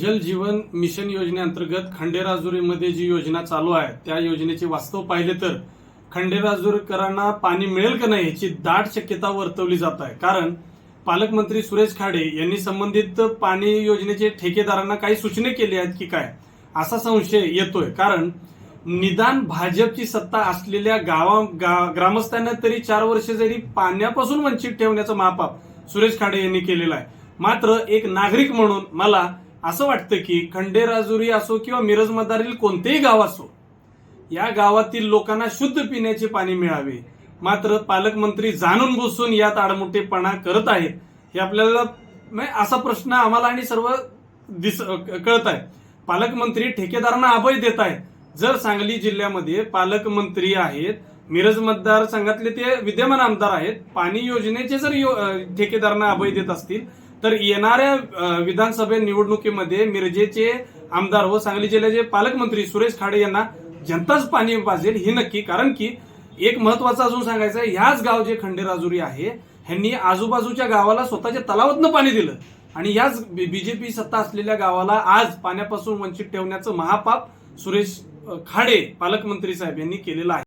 जल जीवन मिशन योजनेअंतर्गत खंडेराजुरीमध्ये जी योजना चालू आहे त्या योजनेचे वास्तव पाहिले तर खंडेराजुरीकरांना पाणी मिळेल का नाही याची दाट शक्यता वर्तवली जात आहे. कारण पालकमंत्री सुरेश खाडे यांनी संबंधित पाणी योजनेचे ठेकेदारांना काही सूचना केली आहेत की काय असा संशय येतोय. कारण निदान भाजपची सत्ता असलेल्या गावा गा- ग्रामस्थांना तरी चार वर्ष जरी पाण्यापासून वंचित ठेवण्याचं महापाप सुरेश खाडे यांनी केलेलं आहे. मात्र एक नागरिक म्हणून मला असं वाटतं की खंडेराजुरी असो किंवा मिरज मधारील कोणतेही गाव असो या गावातील लोकांना शुद्ध पिण्याचे पाणी मिळावे. मात्र पालकमंत्री जाणून बसून यात आडमुठेपणा करत आहेत हे आपल्याला म्हणजे असा प्रश्न आम्हाला आणि सर्व दिस कळत आहे. पालकमंत्री ठेकेदारांना अभय देत आहेत. जर सांगली जिल्ह्यामध्ये पालकमंत्री आहेत मिरज मतदारसंघातले ते विद्यमान आमदार आहेत पाणी योजनेचे जर यो- ठेकेदारांना अभय देत असतील तर येणाऱ्या विधानसभा निवडणुकीमध्ये मिरजेचे आमदार व सांगली जिल्ह्याचे पालकमंत्री सुरेश खाडे यांना जनताच पाणी पाजेल हे नक्की. कारण की एक महत्वाचं अजून सांगायचं आहे ह्याच गाव जे खंडेराजुरी आहे ह्यांनी आजूबाजूच्या गावाला स्वतःच्या तलावातनं पाणी दिलं. आणि याच बीजेपी सत्ता असलेल्या गावाला आज पाण्यापासून वंचित ठेवण्याचं महापाप सुरेश खाडे पालकमंत्री साहेब यांनी केलेलं आहे.